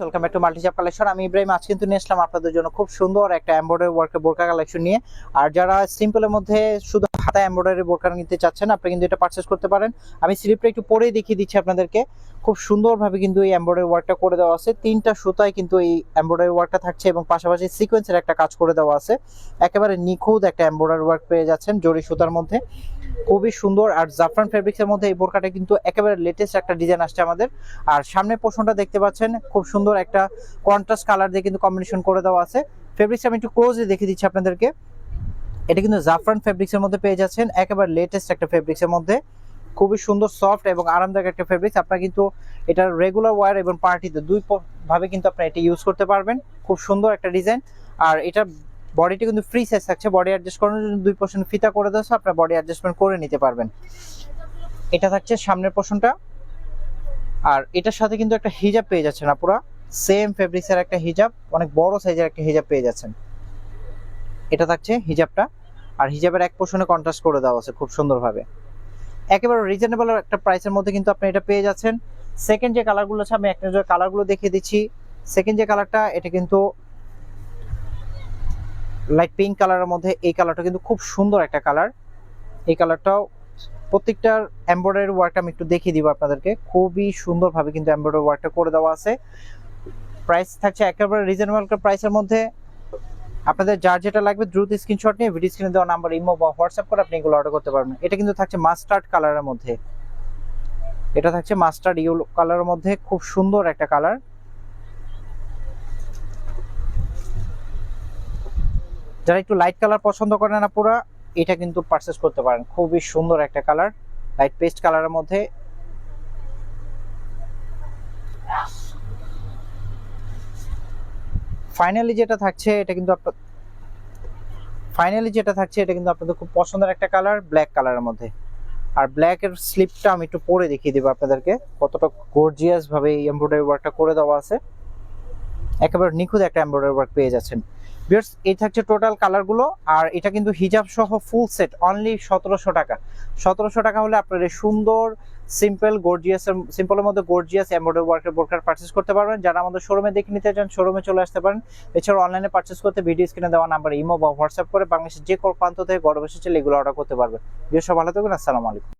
Welcome back to মাল্টিজাপ collection আমি ইব্রাহিম, আজ কিন্তু নিয়ে আসলাম আপনাদের জন্য খুব সুন্দর একটা এমব্রয়ডারি ওয়ার্কের বোরকা কালেকশন নিয়ে। আর যারা সিম্পলের মধ্যে শুধু হাতা এমব্রয়ডারি বোরকা নিতে চাচ্ছেন, আপনি কিন্তু এটা পারচেস করতে পারেন। আমি স্লিপটা একটু পরেই দেখিয়ে দিচ্ছি আপনাদেরকে। খুব সুন্দরভাবে কিন্তু এই এমব্রয়ডারি ওয়ার্কটা করে দেওয়া আছে। তিনটা সুতায় কিন্তু এই এমব্রয়ডারি ওয়ার্কটা থাকছে এবং পাশাপাশি সিকোয়েন্সের একটা কাজ করে দেওয়া আছে। একেবারে নিখুঁত একটা এমব্রয়ডারি ওয়ার্ক পেয়ে যাচ্ছেন জরি সুতার মধ্যে। খুবই সুন্দর আর জাফরান ফেব্রিক্সের মধ্যে এই বোরকাটা কিন্তু একেবারে লেটেস্ট একটা ডিজাইন আসছে আমাদের। আর সামনে পোর্শনটা দেখতে পাচ্ছেন, খুব সুন্দর একটা কন্ট্রাস্ট কালার দিয়ে কিন্তু কম্বিনেশন করে দেওয়া আছে। ফেব্রিক্স আমি একটু ক্লোজে দেখে দিচ্ছি আপনাদেরকে। এটা কিন্তু জাফরান ফেব্রিক্সের মধ্যে পেয়ে যাচ্ছেন, একেবারে লেটেস্ট একটা ফেব্রিক্সের মধ্যে। খুবই সুন্দর সফট এবং আরামদায়ক একটা ফেব্রিক্স আপনারা কিন্তু এটা রেগুলার ওয়ার এবং পার্টিতে দুই ভাবে কিন্তু আপনারা এটা ইউজ করতে পারবেন। খুব সুন্দর একটা ডিজাইন আর এটা বডিটা কিন্তু ফ্রি সাইজ থাকছে। বডি অ্যাডজাস্ট করানোর জন্য দুই পোর্শন ফিতা করে দেওয়া আপনার বডি অ্যাডজাস্টমেন্ট করে নিতে পারবেন। এটা থাকছে সামনের পোর্শনটা আর এটার সাথে কিন্তু একটা হিজাব পেয়ে যাচ্ছেন আপুরা। সেম ফেব্রিক্সের একটা হিজাব অনেক বড় সাইজের একটা হিজাব পেয়ে যাচ্ছেন। এটা থাকছে হিজাবটা আর হিজাবের এক পোর্শনে কন্ট্রাস্ট করে দেওয়া আছে খুব সুন্দরভাবে। একেবারে রিজনেবল একটা প্রাইসের মধ্যে কিন্তু আপনি এটা পেয়ে যাচ্ছেন। সেকেন্ড যে কালারগুলো আছে, আমি একটা কালারগুলো দেখিয়ে দিচ্ছি। সেকেন্ড যে কালারটা এটা কিন্তু লাইট পিঙ্ক কালারের মধ্যে এই কালারটা কিন্তু খুব সুন্দর একটা কালার এই কালারটাও প্রত্যেকটার এমব্রয়ডারি ওয়ার্কটা আমি একটু দেখিয়ে দিব আপনাদেরকে। খুবই সুন্দরভাবে কিন্তু এমব্রয়ডারি ওয়ার্কটা করে দেওয়া আছে। প্রাইস থাকছে একেবারে রিজনেবল প্রাইসের মধ্যে। আপনাদের যার যেটা লাগবে দ্রুত স্ক্রিনশট নিয়ে ভিডিও স্ক্রিনে দেওয়া নাম্বার ইমো বা হোয়াটসঅ্যাপ করে আপনি এগুলো অর্ডার করতে পারবেন। এটা কিন্তু থাকছে মাস্টার্ড কালারের মধ্যে। এটা থাকছে মাস্টার্ড ইয়েলো কালারের মধ্যে। খুব সুন্দর একটা কালার যারা একটু লাইট কালার পছন্দ করেন না পুরা, এটা কিন্তু পারচেস করতে পারেন। খুবই সুন্দর একটা কালার লাইট পেস্ট কালারের মধ্যে। ফাইনালি যেটা থাকছে, এটা কিন্তু আপনার ফাইনালি যেটা থাকছে, এটা কিন্তু আপনাদের খুব পছন্দের একটা কালার ব্ল্যাক কালারের মধ্যে। আর ব্ল্যাক এর স্লিপটা আমি একটু পরে দেখিয়ে দিব আপনাদেরকে। কতটা গর্জিয়াস ভাবে এই এমব্রয়ডারি ওয়ার্কটা করে দেওয়া আছে। একেবারে নিখুঁত একটা এমব্রয়ডারি ওয়ার্ক পেয়ে যাচ্ছেন। ভিউয়ার্স এই থাকছে টোটাল কালারগুলো আর এটা কিন্তু হিজাব সহ ফুল সেট অনলি সতেরোশো টাকা। সতেরোশো টাকা হলে আপনার সুন্দর সিম্পল গর্জিয়াস সিম্পলের মধ্যে গর্জিয়াস এমব্রয়ডারি ওয়ার্কের বোরকার পারচেস করতে পারবেন। যারা আমাদের শোরুমে দেখে নিতে চান শোরুমে চলে আসতে পারেন। এছাড়া অনলাইনে পারচেস করতে ভিডিও স্ক্রিনে দেওয়া নাম্বার ইমো বা হোয়াটসঅ্যাপ করে বাংলাদেশের যে কোনো প্রান্ত থেকে বসে চলে এগুলো অর্ডার করতে পারবেন। সব ভালো থাকবেন। আসসালামু আলাইকুম।